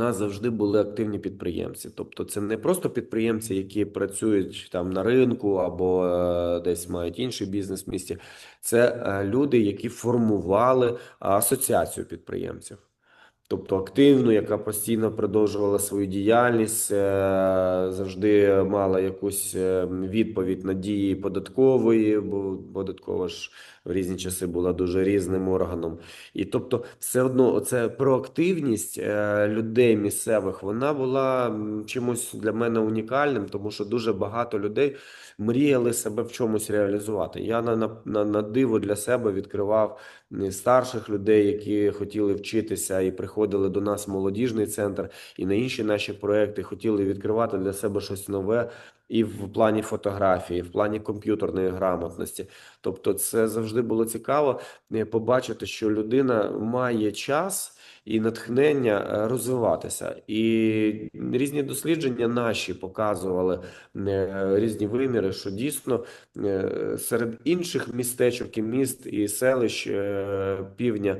нас завжди були активні підприємці. Тобто, це не просто підприємці, які працюють там на ринку або е, десь мають інший бізнес в місті. Це е, люди, які формували асоціацію підприємців. Тобто активну, яка постійно продовжувала свою діяльність, е, завжди мала якусь е, відповідь на дії податкової, бо податкова ж в різні часи була дуже різним органом. І тобто, все одно, оце проактивність е, людей місцевих, вона була чимось для мене унікальним, тому що дуже багато людей мріяли себе в чомусь реалізувати. Я на, на, на, диво для себе відкривав старших людей, які хотіли вчитися і приходили до нас молодіжний центр, і на інші наші проекти хотіли відкривати для себе щось нове. І в плані фотографії, і в плані комп'ютерної грамотності. Тобто, це завжди було цікаво е, побачити, що людина має час і натхнення е, розвиватися. І різні дослідження наші показували е, різні виміри, що дійсно е, серед інших містечок і міст і селищ півдня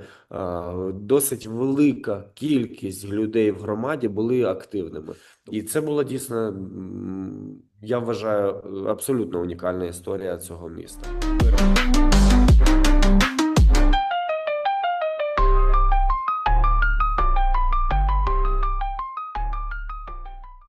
досить велика кількість людей в громаді були активними. І це була дійсно, я вважаю, абсолютно унікальна історія цього міста.